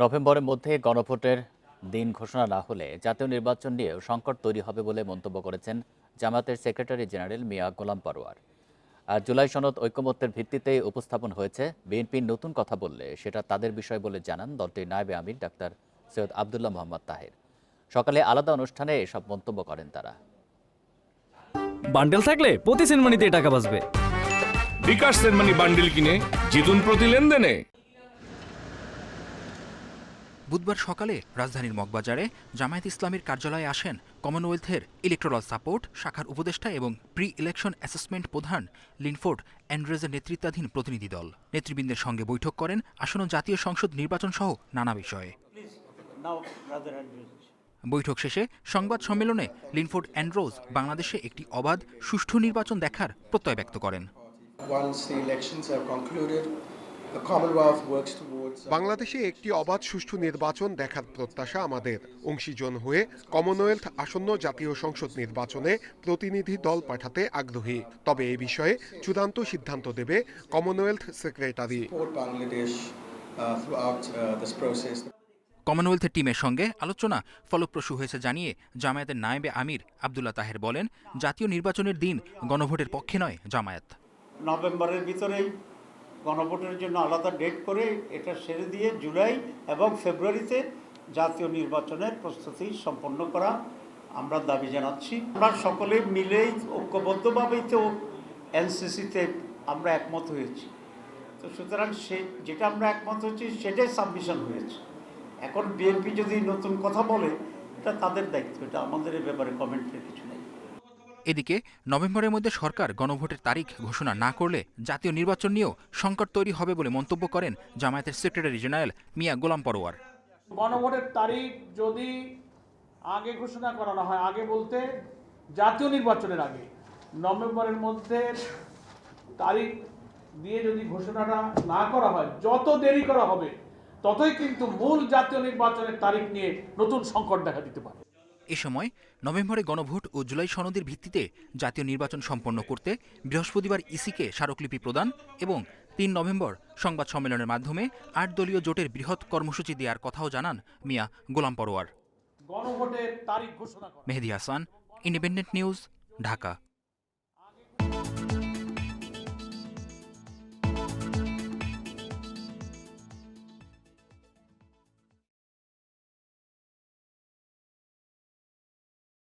নভেম্বরের মধ্যে গণভোটের দিন ঘোষণা না হলে জাতীয় নির্বাচন নিয়েও সংকট তৈরি হবে বলে মন্তব্য করেছেন জামাতের সেক্রেটারি জেনারেল মিয়া গোলাম পরোয়ার আর জুলাই সনদ ঐকমত্যের ভিত্তিতেই উপস্থাপন হয়েছে। বিএনপির নতুন কথা বললে সেটা তাদের বিষয় বলে জানান দলটির নায়েবে আমির ডাক্তার সৈয়দ আবদুল্লাহ মোহাম্মদ তাহের। সকালে আলাদা অনুষ্ঠানে এসব মন্তব্য করেন তারা। বান্ডেল থাকলে প্রতি সেনমানিতে টাকা বাঁচবে। বিকাশ সেনমানি বান্ডিল কিনে জিতুন প্রতি লেনদেনে। বুধবার সকালে রাজধানীর মগবাজারে জামায়াত ইসলামের কার্যালয়ে আসেন কমনওয়েলথের ইলেকট্রাল সাপোর্ট শাখার উপদেষ্টা এবং প্রি ইলেকশন অ্যাসেসমেন্ট প্রধান লিনফোর্ড অ্যান্ড্রেজের নেতৃত্বাধীন প্রতিনিধি দল নেতৃবৃন্দের সঙ্গে বৈঠক করেন আসন্ন জাতীয় সংসদ নির্বাচন সহ নানা বিষয়ে. বৈঠক শেষে সংবাদ সম্মেলনে লিনফোর্ড অ্যান্ড্রোজ বাংলাদেশে একটি অবাধ সুষ্ঠু নির্বাচন দেখার প্রত্যয় ব্যক্ত করেন Once the elections concluded, the Commonwealth works towards. বাংলাদেশে একটি অবাধ সুষ্ঠু নির্বাচন দেখার প্রত্যাশা আমাদের অংশীজন হয়ে কমনওয়েলথ আসন্ন জাতীয় সংসদ নির্বাচনে প্রতিনিধি দল পাঠাতে আগ্রহী তবে এ বিষয়ে চূড়ান্ত সিদ্ধান্ত দেবে কমনওয়েলথ সেক্রেটারি uh, uh. কমনওয়েলথের টিমের সঙ্গে আলোচনা ফলপ্রসূ হয়েছে জানিয়ে জামায়াতের নায়েবে আমির আবদুল্লাহ তাহের বলেন জাতীয় নির্বাচনের দিন গণভোটের পক্ষে নয় জামায়াত নভেম্বরের ভিতরেই গণভোটের জন্য আলাদা ডেট করে এটা সেরে দিয়ে জুলাই এবং ফেব্রুয়ারিতে জাতীয় নির্বাচনের প্রস্তুতি সম্পন্ন করা আমরা দাবি জানাচ্ছি। আমরা সকলে মিলেই, ঐক্যবদ্ধভাবেই তো এনসিসিতে আমরা একমত হয়েছি। তো সুতরাং সে, যেটা আমরা একমত হয়েছি সেটাই সাবমিশন হয়েছে। এখন বিএনপি যদি নতুন কথা বলে, এটা তাদের দায়িত্ব, এটা আমাদের এ ব্যাপারে কমেন্টের কিছু নেই। এদিকে নভেম্বরের মধ্যে সরকার গণভোটের তারিখ ঘোষণা না করলে জাতীয় নির্বাচন নিয়েও সংকট তৈরি হবে বলে মন্তব্য করেন জামায়াতের সেক্রেটারি জেনারেল মিয়া গোলাম পরোয়ার। গণভোটের তারিখ যদি আগে ঘোষণা করানো হয়, আগে বলতে জাতীয় নির্বাচনের আগে, নভেম্বরের মধ্যে তারিখ দিয়ে যদি ঘোষণাটা না করা হয়, যত দেরি করা হবে, ততই কিন্তু মূল জাতীয় নির্বাচনের তারিখ নিয়ে নতুন সংকট দেখা দিতে পারে। এ সময় নভেম্বরে গণভোট ও জুলাই সনদের ভিত্তিতে জাতীয় নির্বাচন সম্পন্ন করতে বৃহস্পতিবার ইসিকে স্মারকলিপি প্রদান এবং তিন নভেম্বর সংবাদ সম্মেলনের মাধ্যমে আট দলীয় জোটের বৃহৎ কর্মসূচি দেওয়ার কথাও জানান মিয়া গোলাম পরোয়ার। Mehedi Hasan Independent News Dhaka.